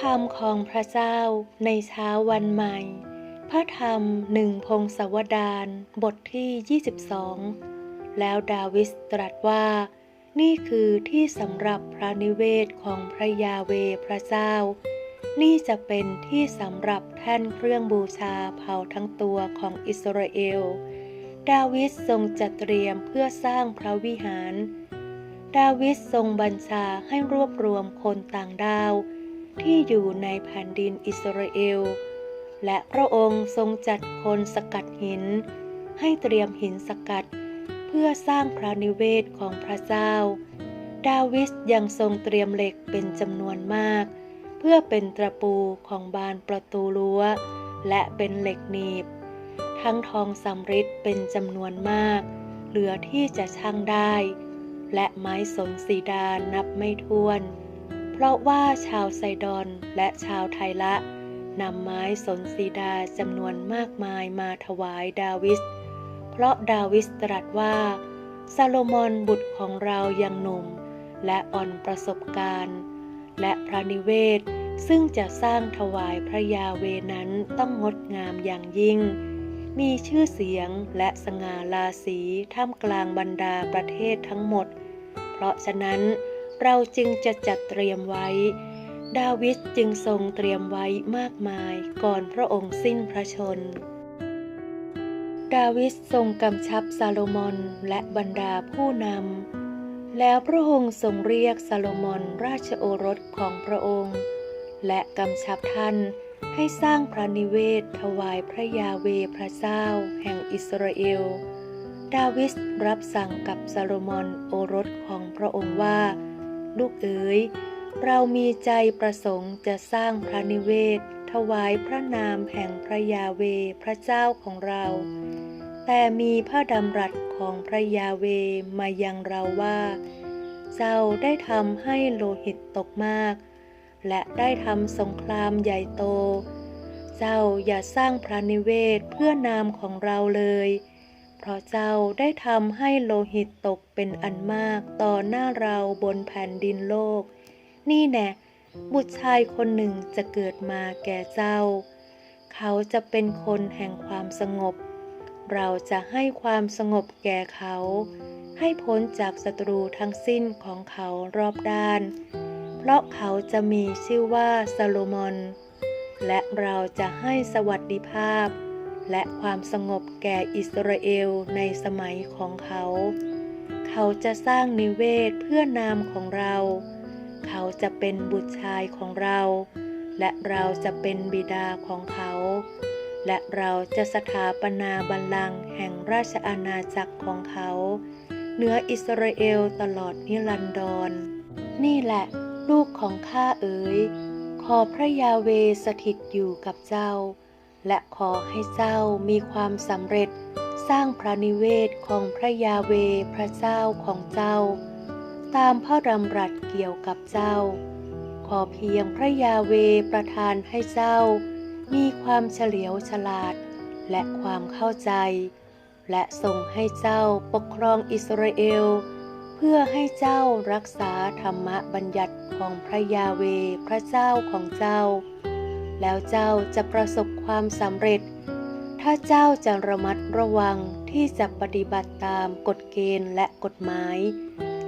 คำของพระเจ้าในเช้าวันใหม่ พระธรรมหนึ่งพงศวดารบทที่ 22 แล้วดาวิสตรัสว่า นี่คือที่สำหรับพระนิเวศของพระยาเวพระเจ้า นี่จะเป็นที่สำหรับแท่นเครื่องบูชาเผ่าทั้งตัวของอิสราเอล ดาวิดทรงจัดเตรียมเพื่อสร้างพระวิหาร ดาวิดทรงบัญชาให้รวบรวมคนต่างดาว ที่อยู่ในแผ่นดินอิสราเอล และพระองค์ทรงจัดคนสกัดหิน ให้เตรียมหินสกัด เพื่อสร้างพระนิเวศของพระเจ้า ดาวิดยังทรงเตรียมเหล็กเป็นจำนวนมาก เพื่อเป็นตะปูของบานประตูรั้ว และเป็นเหล็กหนีบ ทั้งทองสำริดเป็นจำนวนมาก เหลือที่จะช่างได้ และไม้สนสีดานับไม่ถ้วน เพราะว่าชาวไซดอนและชาวไทละนำไม้สนสีดาจำนวนมากมายมาถวายดาวิส เพราะดาวิสตรัสว่า ซาโลมอนบุตรของเรายังหนุ่ม และอ่อนประสบการณ์ และพระนิเวศ ซึ่งจะสร้างถวายพระยาเวนั้นต้องงดงามอย่างยิ่ง มีชื่อเสียงและสง่าราศีท่ามกลางบรรดาประเทศทั้งหมด เพราะฉะนั้น เราจึงจะจัดเตรียมไว้ ดาวิดจึงทรงเตรียมไว้มากมายก่อนพระองค์สิ้นพระชน ดาวิดทรงกำชับซาโลมอนและบรรดาผู้นำ แล้วพระองค์ทรงเรียกซาโลมอนราชโอรสของพระองค์ และกำชับท่านให้สร้างพระนิเวศถวายพระยาเวพระเจ้าแห่งอิสราเอลดาวิดรับสั่งกับซาโลมอนโอรสของพระองค์ว่า ลูกเอ๋ยเรามีใจประสงค์จะสร้างพระนิเวศ ถวายพระนามแห่งพระยาเวพระเจ้าของเรา แต่มีพระดำรัสของพระยาเวมายังเราว่า เจ้าได้ทำให้โลหิตตกมาก และได้ทำสงครามใหญ่โต เจ้าอย่าสร้างพระนิเวศเพื่อนามของเราเลย เพราะเจ้าได้ทำให้โลหิตตกเป็นอันมากต่อหน้าเราบนแผ่นดินโลก นี่แน่บุตรชายคนหนึ่งจะเกิดมาแก่เจ้า เขาจะเป็นคนแห่งความสงบ เราจะให้ความสงบแก่เขา ให้พ้นจากศัตรูทั้งสิ้นของเขารอบด้าน เพราะเขาจะมีชื่อว่าซาโลมอน และเราจะให้สวัสดิภาพ และความสงบแก่อิสราเอลในสมัยของเขา เขาจะสร้างนิเวศเพื่อนามของเรา เขาจะเป็นบุตรชายของเรา และเราจะเป็นบิดาของเขา และเราจะสถาปนาบัลลังก์แห่งราชอาณาจักรของเขา เหนืออิสราเอลตลอดนิรันดร นี่แหละลูกของข้าเอ๋ย ขอพระยาเวสถิตอยู่กับเจ้า และขอให้เจ้ามีความสำเร็จ สร้างพระนิเวศของพระยาเวพระเจ้าของเจ้า ตามพระดำรัสเกี่ยวกับเจ้า ขอเพียงพระยาเวประทานให้เจ้า มีความเฉลียวฉลาด และความเข้าใจ และส่งให้เจ้าปกครองอิสราเอล เพื่อให้เจ้ารักษาธรรมบัญญัติของพระยาเวพระเจ้าของเจ้า แล้วเจ้าจะประสบความสำเร็จ ถ้าเจ้าจะระมัดระวังที่จะปฏิบัติตามกฎเกณฑ์และกฎหมาย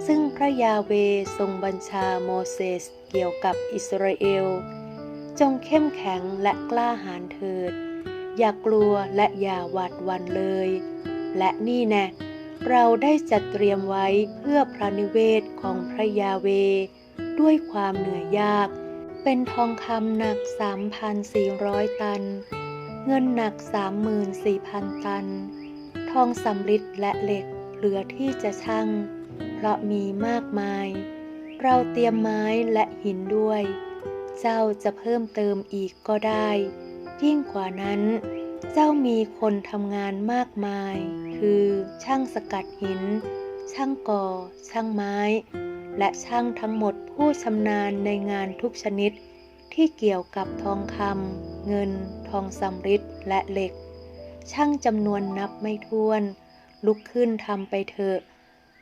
ซึ่งพระยาเวทรงบัญชาโมเสสเกี่ยวกับอิสราเอล จงเข้มแข็งและกล้าหาญเถิด อย่ากลัวและอย่าหวาดวันเลย และนี่แน่เราได้จัดเตรียมไว้เพื่อพระนิเวศของพระยาเว ด้วยความเหนื่อยยาก เป็นทองคำหนัก 3,400 ตัน เงินหนัก 34,000 ตัน ทองสำริดและเหล็กเหลือที่จะชั่ง เพราะมีมากมาย เราเตรียมไม้และหินด้วย เจ้าจะเพิ่มเติมอีกก็ได้ ยิ่งกว่านั้น เจ้ามีคนทำงานมากมาย คือช่างสกัดหิน ช่างก่อ ช่างไม้ และช่างทั้งหมดผู้ชำนาญในงานทุกชนิด ที่เกี่ยวกับทองคำเงิน ทองสำริดและเหล็ก ช่างจำนวนนับไม่ถ้วน ลุกขึ้นทำไปเถอะ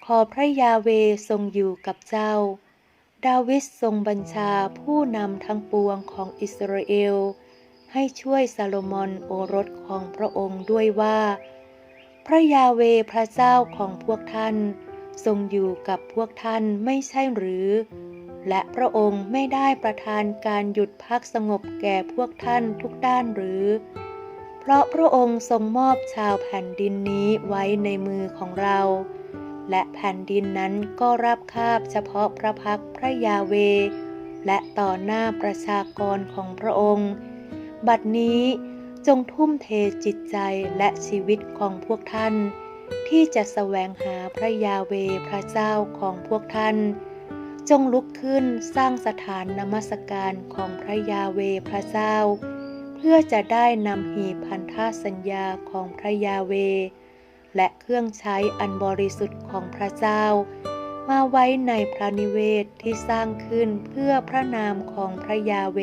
ขอพระยาเวทรงอยู่กับเจ้า ดาวิดทรงบัญชาผู้นำทั้งปวงของอิสราเอล ให้ช่วยซาโลมอนโอรสของพระองค์ด้วยว่า พระยาเวพระเจ้าของพวกท่าน ทรงอยู่กับพวกท่านไม่ใช่หรือ และพระองค์ไม่ได้ประทานการหยุดพักสงบแก่พวกท่านทุกด้านหรือ เพราะพระองค์ทรงมอบชาวแผ่นดินนี้ไว้ในมือของเรา และแผ่นดินนั้นก็รับคาบเฉพาะพระพักพระยาเว และต่อหน้าประชากรของพระองค์ บัดนี้จงทุ่มเทจิตใจและชีวิตของพวกท่าน ที่จะแสวงหาพระยาเวพระเจ้าของพวกท่าน จงลุกขึ้นสร้างสถานนมัสการของพระยาเวพระเจ้า เพื่อจะได้นำหีพันธสัญญาของพระยาเว และเครื่องใช้อันบริสุทธิ์ของพระเจ้า มาไว้ในพระนิเวศที่สร้างขึ้นเพื่อพระนามของพระยาเว